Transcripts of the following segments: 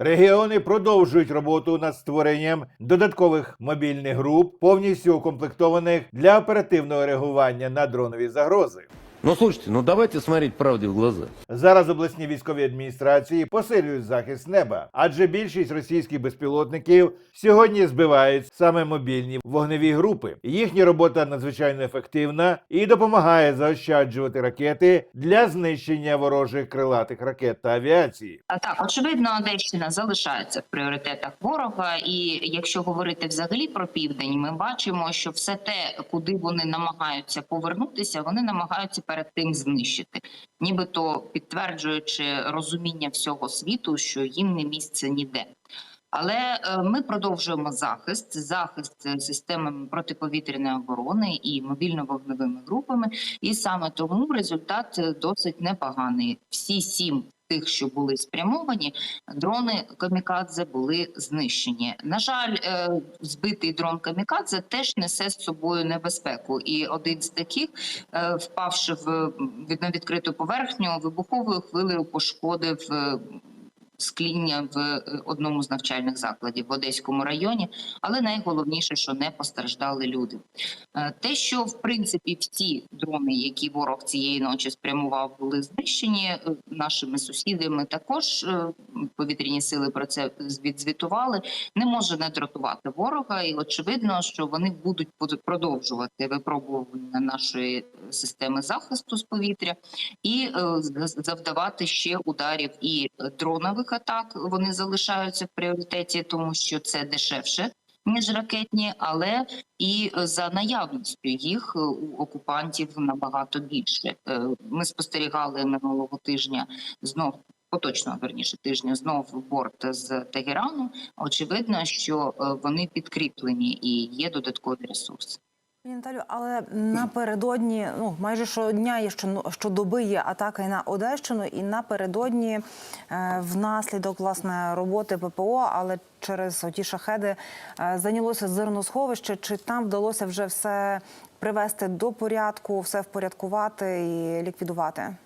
Регіони продовжують роботу над створенням додаткових мобільних груп, повністю укомплектованих для оперативного реагування на дронові загрози. Ну слушайте, ну давайте смотреть правде в глаза. Зараз обласні військові адміністрації посилюють захист неба, адже більшість російських безпілотників сьогодні збивають саме мобільні вогневі групи. Їхня робота надзвичайно ефективна і допомагає заощаджувати ракети для знищення ворожих крилатих ракет та авіації. А так, очевидно, Одещина залишається в пріоритетах ворога. І якщо говорити взагалі про південь, ми бачимо, що все те, куди вони намагаються повернутися, вони намагаються перед тим знищити, нібито підтверджуючи розуміння всього світу, що їм не місце ніде. Але е, ми продовжуємо захист, захист е, системами протиповітряної оборони і мобільно-вогневими групами. І саме тому результат е, досить непоганий. Всі сім тих, що були спрямовані, дрони камікадзе були знищені. На жаль, е, збитий дрон камікадзе теж несе з собою небезпеку. І один з таких, е, впавши в на відкриту поверхню, вибуховою хвилею пошкодив. Скління в е, одному з навчальних закладів в Одеському районі, але найголовніше, що не постраждали люди. Е, Те, що в принципі всі дрони, які ворог цієї ночі спрямував, були знищені е, нашими сусідами. Також повітряні сили про це відзвітували. Не може не дратувати ворога, і очевидно, що вони будуть продовжувати випробування нашої системи захисту з повітря і е, завдавати ще ударів і дронових атак. Вони залишаються в пріоритеті, тому що це дешевше. Ніж ракетні, але і за наявністю їх е, у окупантів набагато більше. Е, Ми спостерігали минулого тижня знов поточного верніше тижня знов борт з Тегерану. Очевидно, що вони підкріплені і є додаткові ресурси. Наталю, але напередодні, ну майже щодня є що щодоби є атаки на Одещину, і напередодні е, внаслідок власне роботи ППО, але через оті шахеди е, зайнялося зерносховище. Чи там вдалося вже все привести до порядку, все впорядкувати і ліквідувати?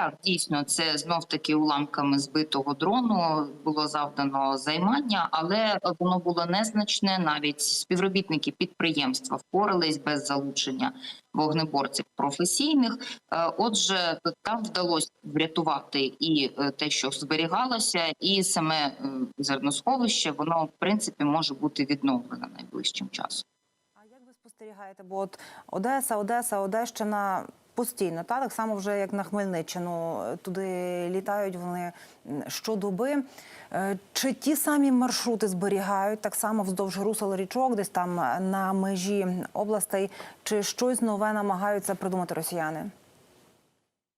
Так, дійсно, це знов таки уламками збитого дрону було завдано займання, але воно було незначне. Навіть співробітники підприємства впорались без залучення вогнеборців професійних. Е, Отже, там вдалося врятувати і е, те, що зберігалося, і саме е, зерносховище, воно в принципі може бути відновлено найближчим часом. А як ви спостерігаєте? Бо от Одеса, Одеса, Одещина постійно, та так само вже як на Хмельниччину. Туди літають вони щодоби. Е, Чи ті самі маршрути зберігають так само вздовж русел річок, десь там на межі областей, чи щось нове намагаються придумати росіяни?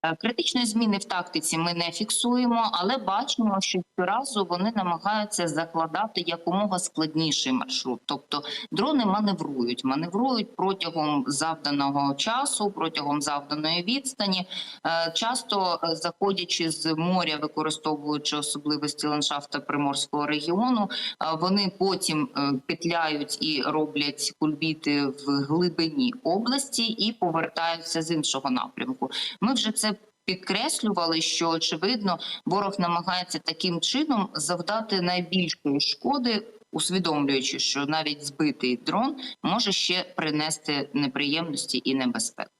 Е, Критичної зміни в тактиці ми не фіксуємо, але бачимо, що щоразу вони намагаються закладати якомога складніший маршрут. Тобто дрони маневрують, маневрують протягом завданого часу, протягом завданої відстані, Е, часто е, заходячи з моря, використовуючи особливості ландшафта приморського регіону, вони потім петляють і роблять кульбіти в глибині області і повертаються з іншого напрямку. Ми вже це підкреслювали, що очевидно ворог намагається таким чином завдати найбільшої шкоди. Усвідомлюючи, що навіть збитий дрон може ще принести неприємності і небезпеку.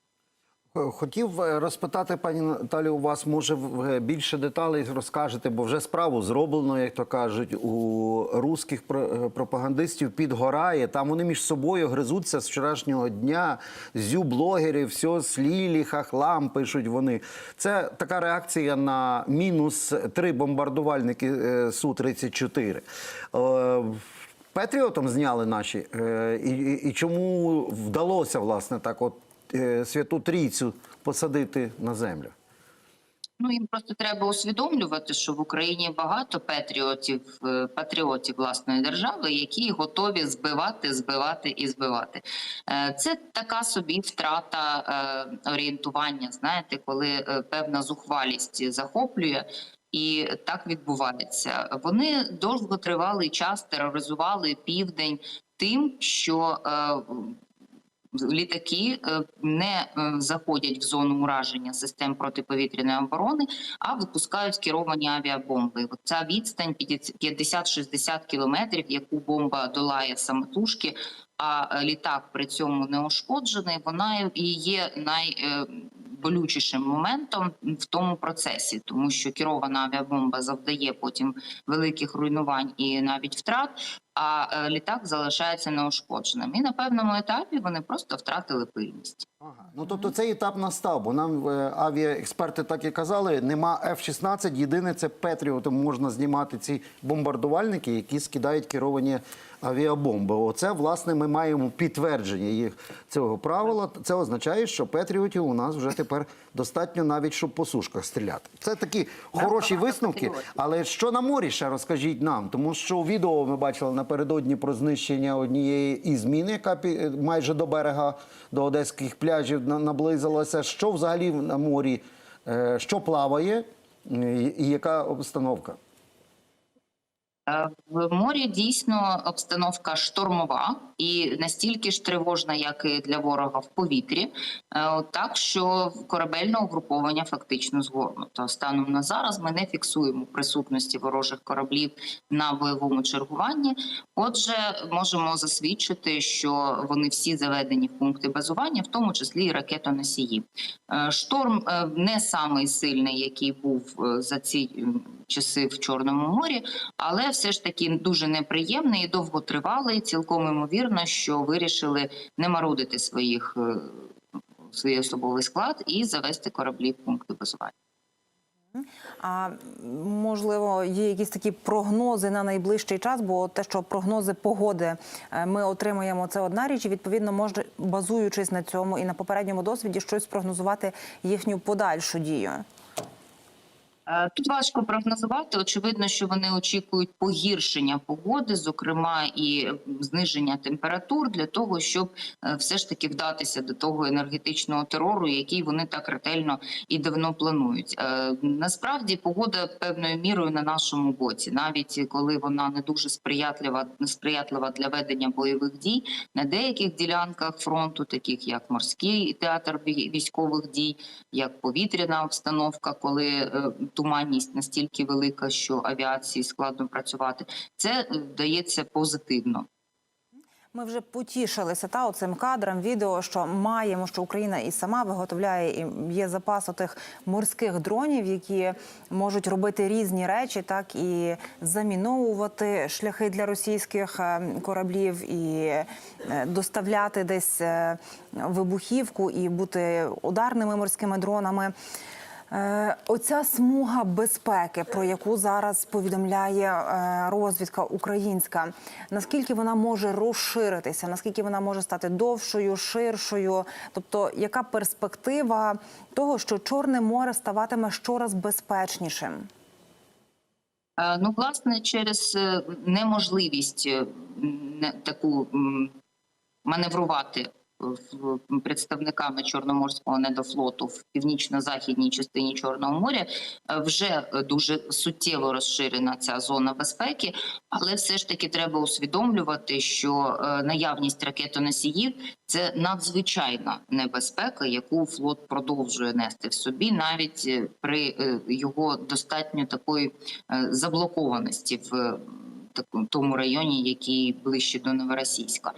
Хотів е, розпитати, пані Наталі, у вас може е, більше деталей розкажете, бо вже справу зроблено, як то кажуть, у русських про- е, пропагандистів підгорає. Там вони між собою гризуться з вчорашнього дня. Зю-блогери, все слілі, хахлам пишуть вони. Це така реакція на мінус три бомбардувальники е, Су-34. Е, Петріотом зняли наші. Е, І, і, і чому вдалося, власне, так от е, Святу Трійцю посадити на землю? Ну їм просто треба усвідомлювати, що в Україні багато патріотів, е, патріотів власної держави, які готові збивати, збивати і збивати. Е, Це така собі втрата е, орієнтування. Знаєте, коли е, певна зухвалість захоплює. І так відбувається. Вони довготривалий час тероризували південь тим, що е, літаки е, не е, заходять в зону ураження систем протиповітряної оборони, а випускають керовані авіабомби. Ця відстань 50-60 кілометрів, яку бомба долає самотужки, а е, літак при цьому не ушкоджений, вона і є найболючішим моментом в тому процесі, тому що керована авіабомба завдає потім великих руйнувань і навіть втрат. А е, літак залишається неушкодженим. І на певному етапі вони просто втратили пильність. Ага. Ну тобто цей етап настав, бо нам е, авіаексперти так і казали, нема F-16, єдине це Петріотом можна знімати ці бомбардувальники, які скидають керовані авіабомби. Оце, власне, ми маємо підтвердження їх цього правила. Це означає, що Петріотів у нас вже тепер достатньо навіть, щоб по сушках стріляти. Це такі хороші висновки. Але що на морі ще розкажіть нам? Тому що відео ми бачили напередодні про знищення однієї із мін, яка пі- майже до берега, до одеських пляжів на- наблизилася. Що взагалі на морі, е, що плаває, е, і яка обстановка? Е, В морі дійсно обстановка штормова і настільки ж тривожна, як і для ворога в повітрі, Е, так що корабельне угруповання фактично згорнуто. Станом на зараз ми не фіксуємо присутності ворожих кораблів на бойовому чергуванні. Отже, можемо засвідчити, що вони всі заведені в пункти базування, в тому числі і ракетоносії. Е, Шторм не самий сильний, який був за ці часи в Чорному морі, але все ж таки дуже неприємний і довготривалий. Цілком імовірно, що вирішили не марудити своїх е, свій особовий склад і завести кораблі в пункти базування. А можливо, є якісь такі прогнози на найближчий час, бо те, що прогнози погоди е, ми отримуємо, це одна річ, і відповідно може, базуючись на цьому і на попередньому досвіді, щось прогнозувати їхню подальшу дію. Е, Тут важко прогнозувати. Очевидно, що вони очікують погіршення погоди, зокрема і зниження температур, для того, щоб е, все ж таки вдатися до того енергетичного терору, який вони так ретельно і давно планують. Е, Насправді погода певною мірою на нашому боці, навіть коли вона не дуже сприятлива, сприятлива для ведення бойових дій на деяких ділянках фронту, таких як морський театр військових дій, як повітряна обстановка, коли туманність настільки велика, що авіації складно працювати, це е, вдається позитивно. Ми вже потішилися та оцим кадром відео, що маємо, що Україна і сама виготовляє і є запас тих морських дронів, які можуть робити різні речі, так і заміновувати шляхи для російських е, кораблів, і е, доставляти десь вибухівку і бути ударними морськими дронами. Е, Оця смуга безпеки, про яку зараз повідомляє е, розвідка українська, наскільки вона може розширитися, наскільки вона може стати довшою, ширшою? Тобто, яка перспектива того, що Чорне море ставатиме щораз безпечнішим? Е, Ну, власне, через неможливість не- таку маневрувати представниками Чорноморського недофлоту в північно-західній частині Чорного моря е, вже е, дуже суттєво розширена ця зона безпеки, але все ж таки треба усвідомлювати, що е, наявність ракетоносіїв це надзвичайна небезпека, яку флот продовжує нести в собі, навіть при його достатньо такої заблокованості в тому районі, який ближче до Новоросійська.